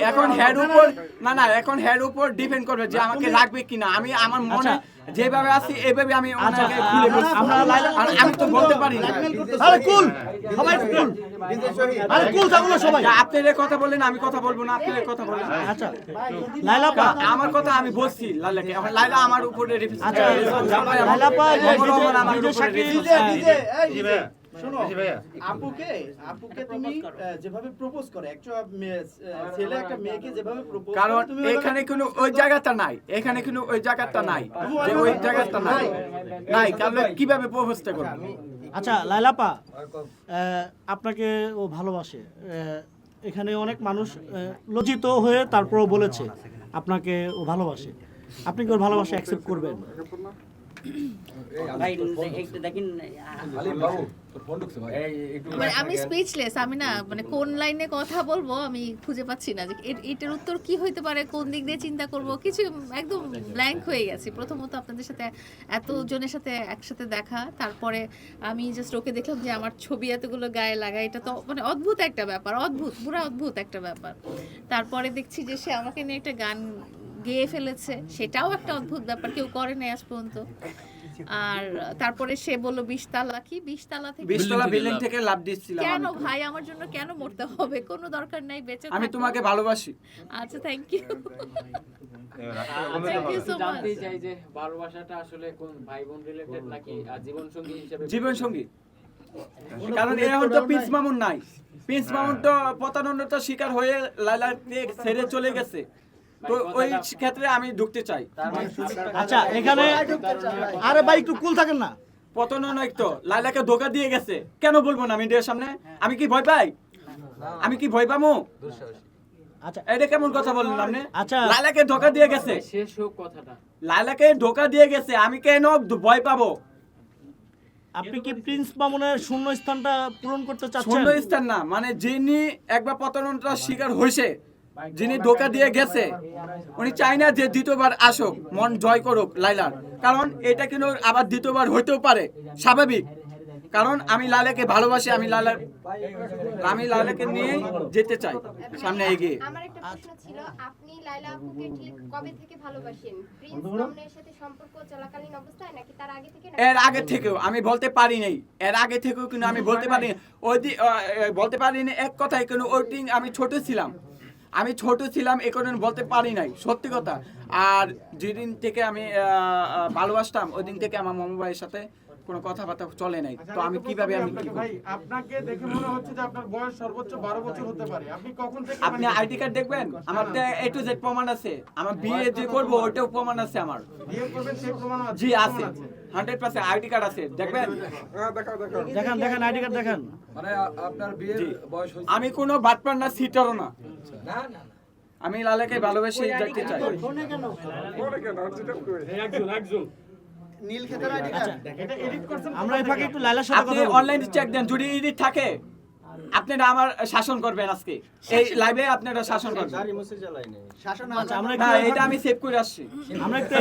এখন হেড উপর না না এখন হেড উপর ডিপেন্ড করবে যে আমাকে রাখবে কিনা। আমি আমার মনে যেভাবে আছি এইভাবে আমি আচ্ছা, ওনাকে খুলে বলছি। আমরা লাইলা- আর আমি তো বলতে পারি না। আরে কুল সবাই কুল। আরে কুল থাকুন সবাই। কথা বললেন আমি কথা বলব না আপনি এর কথা বললেন আচ্ছা লাইলা পা। আমার কথা আমি বলছি লাইলাকে এখন লাইলা আমার উপরে আচ্ছা লাইলা পা আমার উপরে শোনো আপুকে আপুকে তুমি যেভাবে প্রপোজ করে একটা ছেলে একটা মেয়েকে যেভাবে প্রপোজ কারণ এখানে কোনো ওই জায়গাটা নাই এখানে কোনো ওই জায়গাটা নাই যে ওই জায়গাটা নাই। নাই কারণ কীভাবে প্রপোজটা করবে? আচ্ছা লাইলা পা আহ, আপনাকে ও ভালোবাসে এখানে অনেক মানুষ লজ্জিত হয়ে তারপরও বলেছে আপনাকে ও ভালোবাসে। আপনি কি ওর ভালোবাসা অ্যাকসেপ্ট করবেন? ভাই। একটু দেখেন মানে আমি স্পিচলেস আমি না মানে কোন লাইনে কথা বলব আমি খুঁজে পাচ্ছি না যে এর- এটার উত্তর কি হইতে পারে কোন দিক দিয়ে চিন্তা করব কিছু একদম ব্ল্যাঙ্ক হয়ে গেছি। প্রথমত আপনাদের সাথে এত জনের সাথে একসাথে দেখা তারপরে আমি জাস্ট ওকে দেখলাম যে আমার ছবি এতগুলো গায়ে লাগা এটা তো মানে অদ্ভুত একটা ব্যাপার অদ্ভুত পুরো অদ্ভুত একটা ব্যাপার। তারপরে দেখছি যে সে আমাকে নিয়ে একটা গান গেয়ে ফেলেছে সেটাও একটা অদ্ভুত ব্যাপার কেউ করে নাই আজ পর্যন্ত। আর তারপরে সে বলল বিশ তালা কি? বিশ তালা থেকে বিশতলা বিল্ডিং থেকে লাভ দিচ্ছিলাম কেন ভাই? আমার জন্য কেন মরতে হবে? কোনো দরকার নাই বেঁচে আমি তোমাকে ভালোবাসি। আচ্ছা thank you thank you so much জানতেই চাই যে ভালোবাসাটা আসলে কোন ভাই বোন রিলেটেড নাকি জীবন সঙ্গী হিসেবে জীবন সঙ্গী। কারণ এখন তো প্রিন্স মামুন নাই। প্রিন্স মামুন তো প্রতারণার শিকার হয়ে লাইলাকে ছেড়ে চলে গেছে। তো ওই ক্ষেত্রে আমি ঢুকতে চাই। আচ্ছা এখানে আরে ভাই একটু কুল থাকেন না। তো। লাইলাকে ধোকা দিয়ে গেছে। কেন বলব না মিডিয়ার সামনে? আমি কি ভয় পাই? আমি কি ভয় পামু? আচ্ছা। এটা কেমন কথা বললেন আপনি? আচ্ছা। লাইলাকে ধোকা দিয়ে গেছে। শেষ হোক কথাটা। লাইলাকে ধোকা দিয়ে গেছে। আমি কেন ভয় পাবো? আপনি কি প্রিন্স মামুনের শূন্য স্থানটা পূরণ করতে চাচ্ছেন? শূন্য স্থান না মানে যিনি একবার প্রতারণার শিকার হয়েছে যিনি ধোকা দিয়ে গেছে উনি চাই না যে দ্বিতীয়বার আসুক মন জয় করুক লাইলার কারণ এটা কিন্তু আবার দ্বিতীয়বার হইতেও পারে স্বাভাবিক। কারণ আমি লালাকে ভালোবাসি আমি লালার আমি লালাকে নিয়ে যেতে চাই সামনে এগিয়ে। আমার একটা প্রশ্ন ছিল আপনি লাইলা আপুকে ঠিক কবে থেকে ভালোবাসেন? প্রিন্স মামুনের সাথে সম্পর্ক চলাকালীন অবস্থায় নাকি তার আগে থেকে এর আগে থেকেও আমি বলতে পারি নাই। এর আগে থেকেও কিন্তু আমি বলতে পারি ওই বলতে পারি না এক কথায় কিন্তু ওই আমি ছোট ছিলাম। আমি ছোট ছিলাম, এ কারণে বলতে পারি নাই, সত্যি কথা। আর যেদিন থেকে আমি ভালোবাসতাম ওই দিন থেকে আমার মামা ভাইয়ের সাথে কোনো কথাবার্তা চলে নাই। তো আমি কীভাবে আমি কি ভাই আপনাকে দেখে মনে হচ্ছে যে আপনার বয়স সর্বোচ্চ বারো বছর হতে পারে। আপনি কখন থেকে আপনি আইডি কার্ড দেখবেন? আমার এ টু জেড প্রমাণ আছে। আমার বিয়ে যে করব ওইটাও প্রমাণ আছে আমার। বিয়ে করবেন সেই প্রমাণ আছে জি আছে। হান্ড্রেড পার্সেন্ট আইডি কার্ড আছে। দেখবেন? দেখান দেখেন আইডি কার্ড দেখেন। মানে আপনার বিয়ের বয়স হয়েছে আমি কোনো বাটপার না সিটারও না। না না আমি লালাকে ভালোবেসে যেতে চাই। নীল খেতার আইডি কার্ড। এটা এডিট করছেন আমরা এই ফাঁকে একটু লাইলার সাথে আপনি কথা বলি অনলাইনে চেক দেন যদি এডিট থাকে আপনারা আমার শাসন করবেন আজকে। এই লাইভে আপনারা শাসন করবেন। শাসন আচ্ছা আমরা এটা আমি সেভ করে আসছি। আমরা একটু